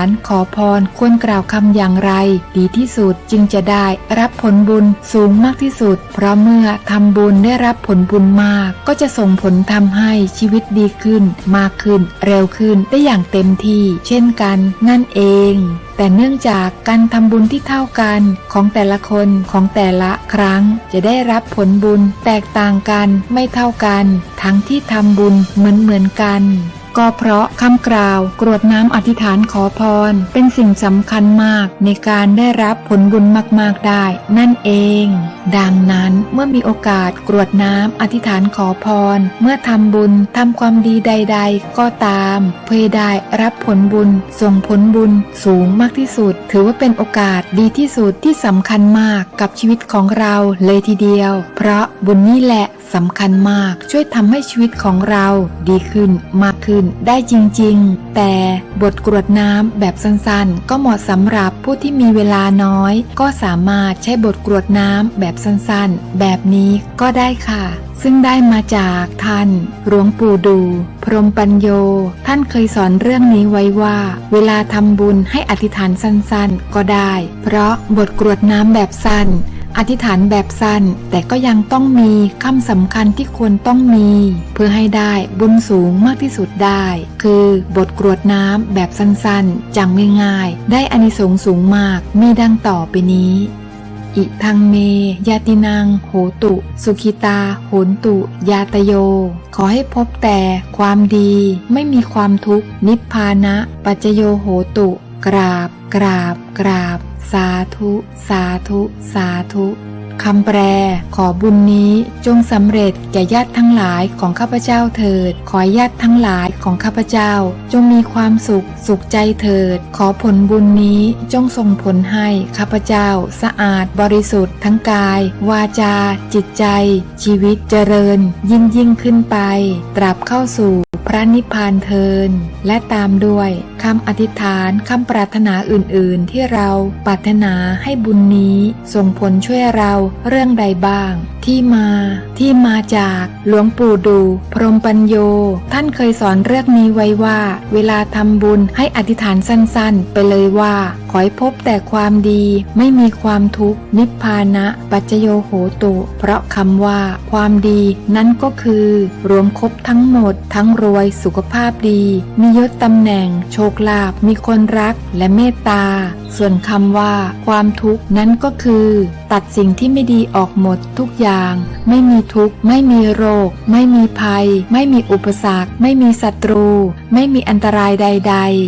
านขอพรควรกล่าวคำอย่างไร ดีที่สุดจึงจะได้รับผลบุญสูงมากที่สุด เพราะเมื่อทำบุญได้รับผลบุญมาก ก็จะส่งผลทำให้ชีวิตดีขึ้น มากขึ้น เร็วขึ้นได้อย่างเต็มที่ เช่นกัน นั่นเองแต่เนื่องจากการทำบุญที่เท่ากันของแต่ละคนของแต่ละครั้ง จะได้รับผลบุญแตกต่างกันไม่เท่ากัน ทั้งที่ทำบุญเหมือนเหมือนกัน ก็เพราะคำกล่าวกรวดน้ำอธิษฐานขอพร เป็นสิ่งสำคัญมากในการได้รับผลบุญมากๆได้ นั่นเอง ดังนั้นเมื่อมีโอกาสกรวดน้ำอธิษฐานขอพร เมื่อทำบุญทำความดีใด ๆ ก็ตาม เพื่อได้รับผลบุญ ส่งผลบุญสูงมากที่สุด ถือว่าเป็นโอกาสดีที่สุดที่สำคัญมากกับชีวิตของเราเลยทีเดียว เพราะบุญนี่แหละ สำคัญมากช่วยทำให้ชีวิตของเราดีขึ้นมากขึ้นได้จริง ๆ แต่บทกรวดน้ำแบบสั้นๆ ก็เหมาะสำหรับผู้ที่มีเวลาน้อย ก็สามารถใช้บทกรวดน้ำแบบสั้นๆ แบบนี้ก็ได้ค่ะ ซึ่งได้มาจากท่านหลวงปู่ดู พรหมปัญโย ท่านเคยสอนเรื่องนี้ไว้ว่า เวลาทำบุญให้อธิษฐานสั้นๆ ก็ได้ เพราะบทกรวดน้ำแบบสั้น อธิษฐานแบบสั้นแต่ก็ยังต้องมีคำสำคัญที่ควรต้องมี เพื่อให้ได้บุญสูงมากที่สุดได้ คือบทกรวดน้ำแบบสั้นๆจำง่ายๆ ได้อานิสงส์สูงมากมีดังต่อไปนี้อิทังเม ยาตินัง โหตุ สุขิตา โหนตุ ยาตโย ขอให้พบแต่ความดี ไม่มีความทุกข์ นิพพานะ ปัจโยโหตุ กราบ กราบ กราบ สาธุ สาธุ สาธุคำแปล ขอบุญนี้จงสำเร็จแก่ญาติทั้งหลายของข้าพเจ้าเถิด ขอญาติทั้งหลายของข้าพเจ้า จงมีความสุขสุขใจเถิด ขอผลบุญนี้จงส่งผลให้ข้าพเจ้า สะอาดบริสุทธิ์ทั้งกาย วาจา จิตใจ ชีวิตเจริญ ยิ่งยิ่งขึ้นไป ตราบเข้าสู่ พระนิพพานเทิน และตามด้วยคำอธิษฐานคำปรารถนาอื่น ๆ ที่เราปรารถนาให้บุญนี้ส่งผลช่วยเราเรื่องใดบ้างที่มาที่มาจากหลวงปู่ดู พรมปัญโย ท่านเคยสอนเรื่องนี้ไว้ว่า เวลาทำบุญให้อธิษฐานสั้นๆ ไปเลยว่า ขอให้พบแต่ความดีไม่มีความทุกข์ นิพพานะปัจจโยโหตุ เพราะคำว่า ความดีนั่นก็คือ รวมครบทั้งหมด ทั้งรวยสุขภาพดี มียศตำแหน่ง โชคลาภมีคนรักและเมตตา ส่วนคำว่าความทุกข์นั้นก็คือ ตัดสิ่งที่ไม่ดีออกหมดทุกอย่าง ไม่มีทุกข์ ไม่มีโรค ไม่มีภัย ไม่มีอุปสรรค ไม่มีศัตรู ไม่มีอันตรายใด ๆ